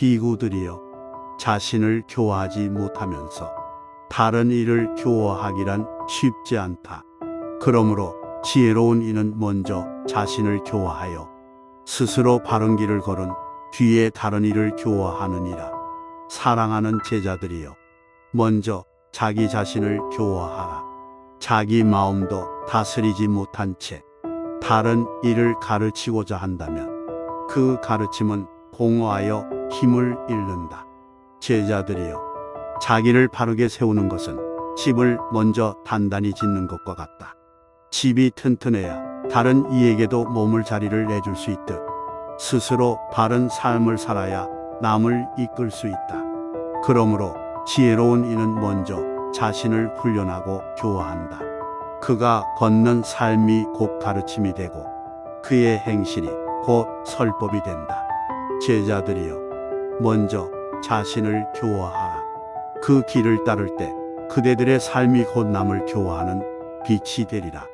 비구들이여 자신을 교화하지 못하면서 다른 이를 교화하기란 쉽지 않다. 그러므로 지혜로운 이는 먼저 자신을 교화하여 스스로 바른 길을 걸은 뒤에 다른 이를 교화하느니라. 사랑하는 제자들이여 먼저 자기 자신을 교화하라. 자기 마음도 다스리지 못한 채 다른 일을 가르치고자 한다면 그 가르침은 공허하여 힘을 잃는다. 제자들이여 자기를 바르게 세우는 것은 집을 먼저 단단히 짓는 것과 같다. 집이 튼튼해야 다른 이에게도 몸을 자리를 내줄 수 있듯 스스로 바른 삶을 살아야 남을 이끌 수 있다. 그러므로 지혜로운 이는 먼저 자신을 훈련하고 교화한다. 그가 걷는 삶이 곧 가르침이 되고 그의 행실이 곧 설법이 된다. 제자들이여 먼저 자신을 교화하라. 그 길을 따를 때 그대들의 삶이 곧 남을 교화하는 빛이 되리라.